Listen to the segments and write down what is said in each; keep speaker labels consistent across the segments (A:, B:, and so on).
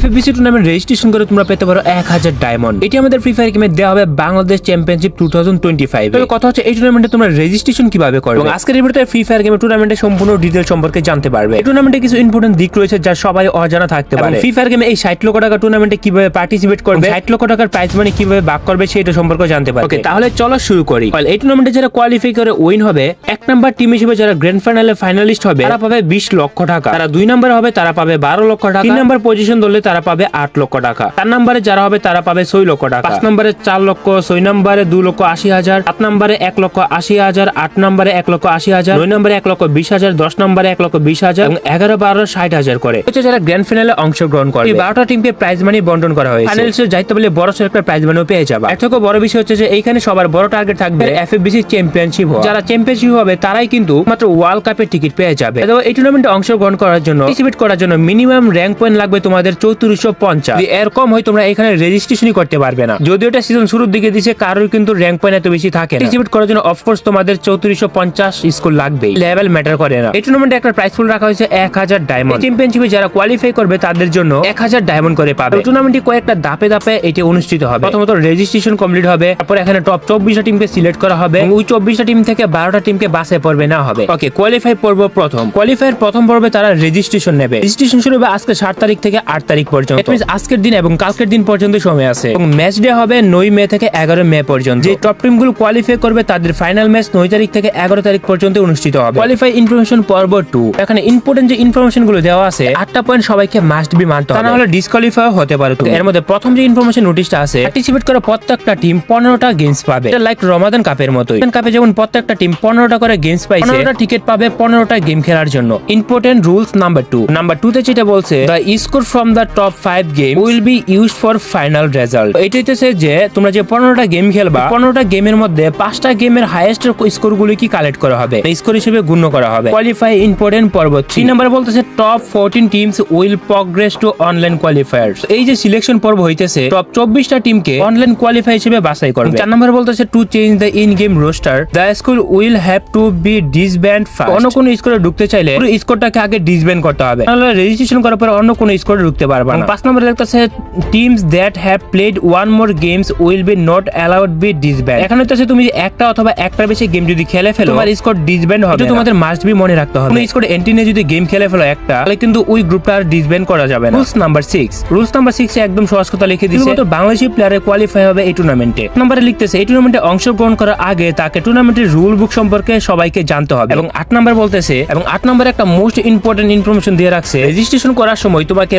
A: FFBC tournament registration করে তোমরা পেতে পারো এক হাজার ডায়মন্ড এটি আমাদের ফ্রি ফায়ার গেমে দেওয়া হবে Bangladesh championship two thousand twenty five তবে কথা হচ্ছে এই টুর্নামেন্টে তোমরা রেজিস্ট্রেশন কীভাবে করবে? এবং আজকের এই ভিডিওতে ফ্রি ফায়ার গেমের টুর্নামেন্টের সম্পূর্ণ ডিটেল সম্পর্কে জানতে পারবে। এই টুর্নামেন্টে কিছু ইম্পর্টেন্ট দিক রয়েছে যা সবাই অজানা থাকতে পারে। ফ্রি ফায়ার গেমে এই ষাট লক্ষ টাকা টুর্নামেন্টে কীভাবে পার্টিসিপেট করবে? ষাট লক্ষ টাকার প্রাইজ মানি কীভাবে ভাগ করবে সেটা সম্পর্কে জানতে পারবে। ওকে তাহলে চলো শুরু করি। এই টুর্নামেন্টে যারা কোয়ালিফাই করে উইন হবে এক নাম্বার টিম হিসেবে যারা গ্র্যান্ড ফাইনালে ফাইনালিস্ট হবে তারা পাবে বিশ লক্ষ টাকা। তারা দুই নাম্বার হবে তারা পাবে বারো লক্ষ টাকা। তিন নাম্বার পজিশন ধরলে তারা পাবে আট লক্ষ টাকা। চার নাম্বারে যারা হবে তারা পাবে ছয় লক্ষ টাকা। পাঁচ নাম্বারে চার লক্ষ ছয় নাম্বারে দু লক্ষ আশি হাজার সাত নাম্বারে এক লক্ষ আশি হাজার আট নাম্বারে এক লক্ষ আশি হাজার নয় নাম্বারে এক লক্ষ বিশ হাজার দশ নাম্বারে এক লক্ষ বিশ হাজার এবং এগারো বারো ষাট হাজার করে। হচ্ছে যারা গ্র্যান্ড ফাইনালে অংশগ্রহণ করে এই বারোটা টিমকে প্রাইজ মানি বন্টন করা হয়েছে। ফাইনালসে যাইতে বলে বড় সড় একটা প্রাইজ মানিও পেয়ে যাবে। এর থেকে বড় বিষয় হচ্ছে যে এইখানে সবার বড় টার্গেট থাকবে এফএফবিসি চ্যাম্পিয়নশিপ যারা চ্যাম্পিয়নশিপ হবে তারাই কিন্তু মাত্র ওয়ার্ল্ড কাপের টিকিট পেয়ে যাবে। এই টুর্নামেন্টে অংশগ্রহণ করার জন্য পার্টিসিপেট করার জন্য মিনিমাম র্যাঙ্ক পয়েন্ট লাগবে তোমাদের চৌত্রিশশো পঞ্চাশ। এর কম হয় তোমরা এখানে রেজিস্ট্রেশনই করতে পারবে না। যদিও এটা সিজন শুরুর দিকে দিছে কারোর কিন্তু র্যাঙ্ক পয়েন্ট এত বেশি থাকে পার্টিসিপেট করার জন্য অফকোর্স তোমাদের চৌত্রিশশো পঞ্চাশ স্কোর লাগবে লেভেল ম্যাটার করে না। এই টুর্নামেন্টে একটা প্রাইস রাখা হয়েছে এক হাজার ডায়মন্ড চ্যাম্পিয়নশিপে যারা কোয়ালিফাই করবে তাদের জন্য এক হাজার ডায়মন্ড করে পাবে। টুর্নামেন্টটি কয়েকটা ধাপে ধাপে এটি অনুষ্ঠিত হবে। প্রথমত রেজিস্ট্রেশন কমপ্লিট হবে তারপর এখানে টপ চব্বিশটা টিমকে সিলেক্ট করা হবে ওই চব্বিশটা টিম থেকে বারোটা টিমকে বাসে পড়বে না হবে। ওকে কোয়ালিফাই পর্ব প্রথম। কোয়ালিফায়ার প্রথম পর্বে তারা রেজিস্ট্রেশন নেবে। রেজিস্ট্রেশন শুরু হবে আজকে সাত তারিখ থেকে আট তারিখ পর্যন্ত। আজকের দিন এবং কালকের দিন পর্যন্ত সময় আছে। এবং ম্যাচ ডে হবে নয় মে থেকে এগারো মে পর্যন্ত। যে টপ টিমগুলো কোয়ালিফাই করবে তাদের ফাইনাল ম্যাচ নয় তারিখ থেকে এগারো তারিখ পর্যন্ত অনুষ্ঠিত হবে। কোয়ালিফাই ইনফরমেশন পর্ব টু এখানে ইম্পর্টেন্ট যে ইনফরমেশনগুলো দেওয়া আছে আটটা পয়েন্ট সবাইকে মাস্ট বি মানতে হবে। হলে ডিসকোয়ালিফাই হতে পারে এর মধ্যে প্রথম যে ইনফরমেশন নোটিশটা আছে পার্টিসিপেট করে প্রত্যেকটা টিম পনেরোটা গেমস পাবে। এটা লাইক রমাদান কাপের রমাদান কাপে যেমন প্রত্যেকটা টিম পনেরোটা করে গেমস পাইছে পনেরোটা টিকিট পাবে পনেরোটা গেম খেলার জন্য। Important rules number two number two তে যেটা বলছে the score from the top five game will be use for final result এটা হইতেছে যে, তোমরা যে পনেরোটা গেম খেলবা, পনেরোটা গেমের মধ্যে পাঁচটা গেমের হাইয়েস্ট স্কোর গুলি কি কালেক্ট করা হবে? স্কোর হিসেবে গণ্য করা হবে। কোয়ালিফাই ইম্পর্টেন্ট পর্ব থ্রি নাম্বার বলতেছে top fourteen teams will progress to online qualifier এই যে সিলেকশন পর্ব হইতেছে টপ চব্বিশটা টিমকে অনলাইন কোয়ালিফাই হিসেবে বাছাই করবে। চার নাম্বার বলতেছে to change the in game roster the school will have to be disband অন্য কোনো স্কোরে ঢুকতে চাইলে, পুরো স্কোরটাকে আগে ডিসব্যান্ড করতে হবে। রেজিস্ট্রেশন করার পরে অন্য কোনো স্কোরে ঢুকতে পারবে না। পাঁচ নম্বরে teams that have played one more games will be not allowed be disband এখানে হচ্ছে তুমি একটা অথবা একটার বেশি গেম যদি খেলে ফেলো তোমার স্কোর ডিসব্যান্ড হবে তোমাদের মাস্ট বি মনে রাখতে হবে। স্কোর এন্ট্রি নিয়ে যদি গেম খেলে ফেলো একটা তাহলে কিন্তু ওই গ্রুপটা আর ডিসব্যান্ড করা যাবে না। Rules number six rules number six একদম সহজ কথা লিখে দিচ্ছে তো বাংলাদেশি প্লেয়ারে কোয়ালিফাই হবে এই টুর্নামেন্টে নম্বরে লিখতেছে এই টুর্নামেন্টে অংশগ্রহণ করার আগে তাকে টুর্নামেন্টের রুল বুক সম্পর্কে সবাইকে জানতে হবে। এবং আট নাম্বার বলতেছে এবং আট নাম্বার একটা মোস্ট ইম্পর্টেন্ট ইনফরমেশন দিয়ে রাখছে। রেজিস্ট্রেশন করার সময় তোমাকে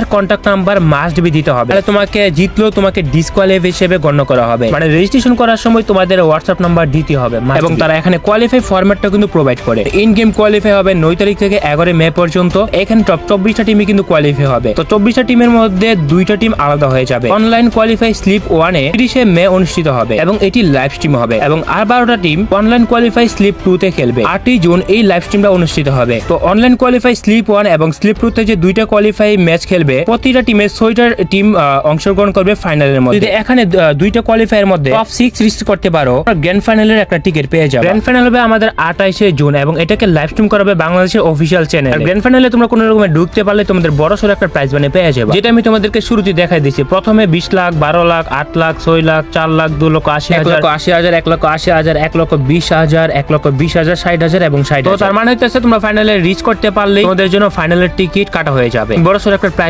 A: হোয়াটসঅ্যাপের কন্ট্যাক্ট নাম্বার মাস্ট বি দিতে হবে। তাহলে তোমাকে জিতলেও তোমাকে ডিসকোয়ালিফাই হিসেবে গণ্য করা হবে। মানে রেজিস্ট্রেশন করার সময় তোমাদের হোয়াটসঅ্যাপ নাম্বার দিতে হবে এবং তারা এখানে কোয়ালিফাই ফরম্যাটটা কিন্তু প্রোভাইড করে। ইন গেম কোয়ালিফাই হবে নয় তারিখ থেকে এগারো মে পর্যন্ত। এখানে টপ চব্বিশটা টিমই কিন্তু কোয়ালিফাই হবে। তো চব্বিশটা টিমের মধ্যে দুইটা টিম আলাদা হয়ে যাবে। অনলাইন কোয়ালিফাই স্লিপ ওয়ানে তিরিশে মে অনুষ্ঠিত হবে এবং এটি লাইভ স্ট্রিম হবে। এবং আর বারোটা team online qualify slip two তে খেলবে। আটই জুন এই লাইভ স্ট্রিমটা অনুষ্ঠিত হবে। তো অনলাইন কোয়ালিফাই স্লিপ ওয়ান এবং স্লিপ টু তে যে দুইটা কোয়ালিফাই ম্যাচ খেলবে প্রতিটা টিমের ছয়টা টিম অংশগ্রহণ করবে ফাইনালের মধ্যে। যদি এখানে দুইটা কোয়ালিফায়ার মধ্যে টপ সিক্স রিস্ট করতে পারো গ্র্যান্ড ফাইনালের একটা টিকিট পেয়ে যাবে। গ্র্যান্ড ফাইনাল হবে আমাদের আঠাইশে জুন এবং এটাকে লাইভ স্ট্রিম করা হবে বাংলাদেশের অফিসিয়াল চ্যানেল গ্র্যান্ড ফাইনালে তোমরা কোনো রকমের ঢুকতে পারলে তোমাদের বড় সড়ো একটা প্রাইজ মানে পেয়ে যাবে। যেটা আমি তোমাদেরকে শুরুতে দেখাই দিচ্ছি। প্রথমে বিশ লাখ বারো লাখ আট লাখ ছয় লাখ চার লাখ দু লক্ষ আশি হাজার। আশি হাজার এক লক্ষ আশি হাজার এক লক্ষ বিশ হাজার এক লক্ষ বিশ হাজার ষাট হাজার এবং ষাট তার মানে হচ্ছে তোমরা ফাইনালে রিচ করতে পারলে তোমাদের জন্য ফাইনালের টিকিট কাটা হয়ে যাবে। বড় সড়ো একটা প্রাইজ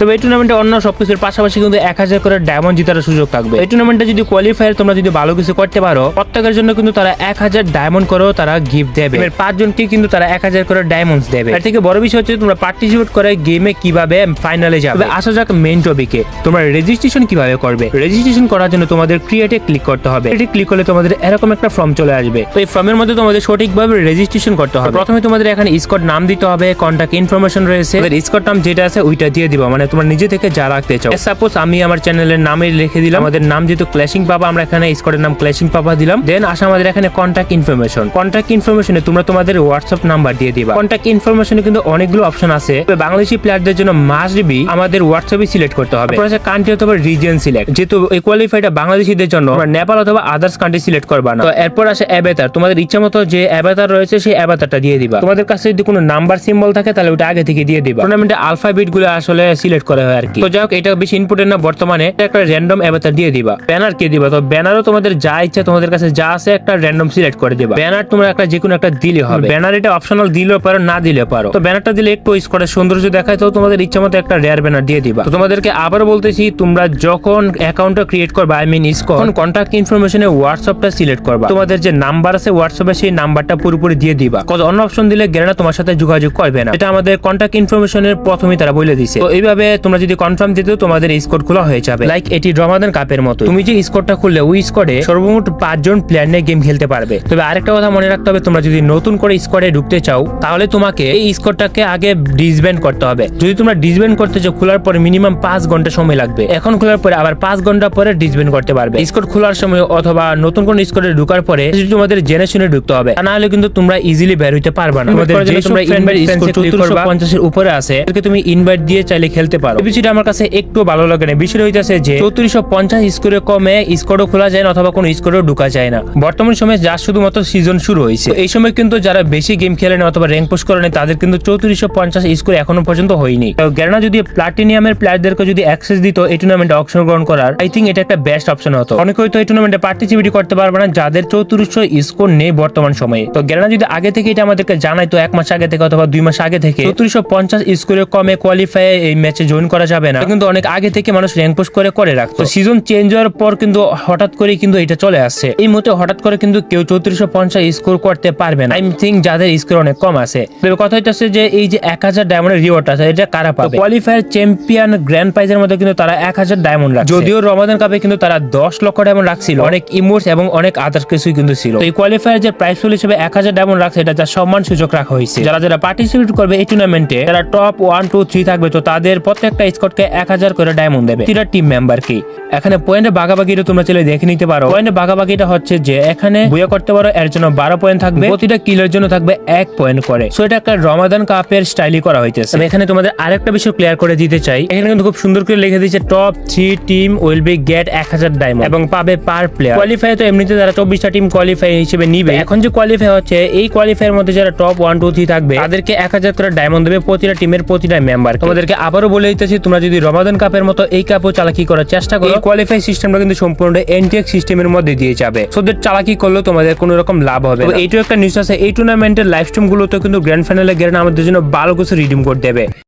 A: তবে এই টুর্নামেন্টে অন্য সবকিছুর পাশাপাশি কিন্তু এক হাজার করে ডায়মন্ড জেতার সুযোগ থাকবে। এই টুর্নামেন্টে যদি কোয়ালিফায়ার তোমরা যদি ভালো কিছু করতে পারো, প্রত্যেকের জন্য কিন্তু তারা এক হাজার ডায়মন্ড করেও তারা গিফট দেবে। পাঁচজনকে কিন্তু তারা এক হাজার করে ডায়মন্ডস দেবে। এর থেকে বড় বিষয় হচ্ছে তোমরা পার্টিসিপেট করে গেমে কীভাবে ফাইনালে যাবে। আসা যাক মেইন টপিকে তোমরা রেজিস্ট্রেশন কীভাবে করবে? রেজিস্ট্রেশন করার জন্য তোমাদের ক্রিয়েটে ক্লিক করতে হবে। এটি ক্লিক করলে তোমাদের এরকম একটা ফর্ম চলে আসবে। তো এই ফর্মের মধ্যে তোমাদের সঠিকভাবে রেজিস্ট্রেশন করতে হবে। প্রথমে তোমাদের এখানে স্কট নাম দিতে হবে কন্টাক্ট ইনফরমেশন রয়েছে। স্কট নাম যেটা আছে ওইটা দিয়ে দিবা। মানে তোমরা নিজে থেকে যা রাখতে চাও। সাপোজ আমি আমার চ্যানেলের নামে লিখে দিলাম। আমাদের নাম যেহেতু ক্ল্যাশিং পাপা আমরা এখানে স্কোয়াডের নাম ক্ল্যাশিং পাপা দিলাম। দেন আসা আমাদের এখানে কন্ট্যাক্ট ইনফরমেশন কন্ট্যাক্ট ইনফরমেশনে তোমরা তোমাদের হোয়াটসঅ্যাপ নাম্বার দিয়ে দিবা। কন্ট্যাক্ট ইনফরমেশনে কিন্তু অনেকগুলো অপশন আছে। বাংলাদেশি প্লেয়ারদের জন্য মাস্ট বি আমাদের হোয়াটসঅ্যাপে সিলেক্ট করতে হবে। তারপর কান্ট্রি অথবা রিজিয়ন সিলেক্ট যেহেতু এই কোয়ালিফাইটা বাংলাদেশিদের জন্য নেপাল অথবা আদার্স কান্ট্রি সিলেক্ট করবা না। তো এরপর আসে অ্যাবেতার তোমাদের ইচ্ছা মতো যে অ্যাবেতার রয়েছে, সেই অ্যাবেতারটা দিয়ে দিবা। তোমাদের কাছে যদি কোনো নাম্বার সিম্বল থাকে, তাহলে ওটা আগে থেকে দিয়ে দিবা। টুর্নামেন্টে আলফাবেটগুলো আসলে সিলেক্ট করা হয় আর কি। তো যাই হোক এটা বেশি ইম্পর্টেন্ট না বর্তমানে একটা র্যান্ডম অ্যাবেতার দিয়ে দিবা। ব্যানার কে দিবা। তো ব্যানারও তোমাদের যা ইচ্ছা তোমাদের কাছে যা আছে একটা র্যান্ডম সিলেক্ট করে দিবা। ব্যানার তোমরা একটা যে কোনো একটা দিলে হবে। ব্যানার এটা অপশনাল দিলেও পারো না দিলে পারো। তো ব্যানারটা দিলে একটু স্কোরের সৌন্দর্য দেখায় তো তোমাদের ইচ্ছা মতো একটা রেয়ার ব্যানার দিয়ে দিবা। তো তোমাদেরকে আবার বলতেছি তোমরা যখন অ্যাকাউন্টটা ক্রিয়েট করবা আই মিন তখন কন্ট্যাক্ট ইনফরমেশনে হোয়াটসঅ্যাপটা সিলেক্ট করবা। তোমাদের যে নাম্বার আছে হোয়াটসঅ্যাপে সেই নাম্বারটা পুরোপুরি দিয়ে দিবা। কজ অন্য অপশন দিলে গেলে তোমার সাথে যোগাযোগ করবে না। এটা আমাদের কন্ট্যাক্ট ইনফরমেশনের প্রথমেই তারা বলে দিছে। তো এইভাবে তোমরা যদি কনফার্ম দিতে তোমাদের এই স্কোর খোলা হয়ে যাবে। লাইক এটি রমাদান কাপের মতো। তুমি যে স্কোরটা খুললে ওই স্কোরে সর্বমোট পাঁচজন প্লেয়ার নিয়ে গেম খেলতে পারবে। তবে আরেকটা কথা মনে রাখতে হবে তোমরা যদি নতুন করে স্কোয়াডে ঢুকতে চাও তাহলে তোমাকে এই স্কোরটাকে আগে ডিসব্যান্ড করতে হবে। যদি তোমরা ডিসব্যান্ড করতে চাও খোলার পরে মিনিমাম পাঁচ ঘণ্টা সময় লাগবে। এখন খোলার পরে আবার পাঁচ ঘণ্টা পরে ডিসব্যান্ড করতে পারবে। স্কোর খোলার সময় অথবা নতুন কোন স্কোরে ঢুকার পরে যদি তোমাদের জেনে শুনে ঢুকতে হবে না হলে কিন্তু তোমরা ইজিলি বের হইতে পারবে না। তোমাদের যে তোমরা ইনভাইট স্কোর চতুর্শো পঞ্চাশের উপরে আছে তাদেরকে তুমি ইনভাইট দিয়ে চাইলে খেলতে পারো। বিষয়টা আমার কাছে একটু ভালো লাগে না। বিষয় হইতেছে যে চৌত্রিশশো পঞ্চাশ স্কোরে কমে স্কোরও খোলা যায় না অথবা কোনো স্কোরেও ঢুকা যায় না। বর্তমান সময়ে যা শুধুমাত্র সিজন শুরু হয়েছে। এই সময় কিন্তু যারা বেশি গেম খেলে না অথবা র্যাঙ্ক পোস্ট করে তাদের কিন্তু চৌত্রিশশো পঞ্চাশ স্কোর এখনও পর্যন্ত হয়নি। তো যদি প্লাটিনিয়ামের প্লেয়ারদেরকে যদি অ্যাক্সেস দিত, এই টুর্নামেন্টে অংশগ্রহণ করার আই থিঙ্ক এটা একটা বেস্ট অপশন হতো। অনেকে হয়তো এই টুর্নামেন্টে পার্টিসিপেট করতে পারবে না, যাদের চৌত্রিশশো স্কোর নেই বর্তমান সময়ে। তো গ্যারানা যদি আগে থেকে এটা আমাদেরকে জানাই তো এক মাস আগে থেকে অথবা দুই মাস আগে থেকে, চৌত্রিশশো পঞ্চাশ স্কোরে কমে কোয়ালিফাই এই ম্যাচে জয়েন করা যাবে না। কিন্তু অনেক আগে থেকে মানুষ র্যাঙ্ক পোস্ট করে করে রাখতো। সিজন চেঞ্জ হওয়ার পর কিন্তু হঠাৎ করে কিন্তু এটা চলে আসছে। এই মুহূর্তে হঠাৎ করে কিন্তু কেউ চৌত্রিশশো পঞ্চাশ স্কোর করতে পারবে না। আই থিঙ্ক যাদের স্কোর অনেক কম আছে। তবে কথা হইতেছে যে এই যে এক হাজার ডায়মন্ডের রিওয়ার্ড আছে এটা কারা পাবে? কোয়ালিফায়ার চ্যাম্পিয়ন গ্র্যান্ড প্রাইজের মধ্যে কিন্তু তারা এক হাজার ডায়মন্ড রাখছে। যদিও রমাদান কাপে কিন্তু তারা দশ লক্ষ ডায়মন্ড রাখছিল। অনেক ইমোটস এবং অনেক আদার্স কিছুই কিন্তু ছিল। এই কোয়ালিফায়ার যে প্রাইস ফুল হিসেবে এক হাজার ডায়মন্ড রাখছে এটা যা সম্মান সুযোগ রাখা হয়েছে। যারা যারা পার্টিসিপেট করবে এই টুর্নামেন্টে যারা টপ ওয়ান টু থ্রি থাকবে। তো তাদের প্রত্যেকটা স্কটকে এক হাজার করে ডায়মন্ড দেবে। তিনটা টিম মেম্বার কি। এখানে পয়েন্টে ভাগাভাগিটা তোমরা চলে দেখে নিতে পারো। পয়েন্টে ভাগাভাগিটা হচ্ছে যে এখানে বুয়া করতে পারো এর জন্য বারো পয়েন্ট থাকবে। প্রতিটা কিলের জন্য থাকবে এক পয়েন্ট করে। সো এটা একটা রমাদান কাপের স্টাইলি করা হইতেছে। আমি এখানে তোমাদের আরেকটা বিষয় ক্লিয়ার করে দিতে চাই। এখানে কিন্তু খুব সুন্দর করে লিখে দিয়েছে top three team will be get এক হাজার ডায়মন্ড এবং পাবে পার প্লেয়ার কোয়ালিফাই তো এমনিতে যারা চব্বিশটা টিম কোয়ালিফাই হিসেবে নিবে এখন যে কোয়ালিফাই হচ্ছে এই কোয়ালিফাই এর মধ্যে যারা টপ ওয়ান টু থ্রি থাকবে তাদেরকে এক হাজার করে ডায়মন্ড দেবে প্রতিটা টিমের প্রতিটা মেম্বার তোমাদেরকে আবারও বলে দিতেছি তোমরা যদি রমাদান কাপের মতো এই কাপও চালাকি করার চেষ্টা করো কোয়ালিফাই সিস্টেমটা কিন্তু সম্পূর্ণ এনটিএক্স সিস্টেমের মধ্যে দিয়ে যাবে। সোদের চালাকি করলেও তোমাদের কোনো রকম লাভ হবে এইটু এইটাও একটা নিউজ আছে এই টুর্নামেন্টের লাইভ স্ট্রিম গুলোতে কিন্তু গ্র্যান্ড ফাইনালে গেলে আমাদের জন্য ভালো কিছু রিডিম করে দেবে।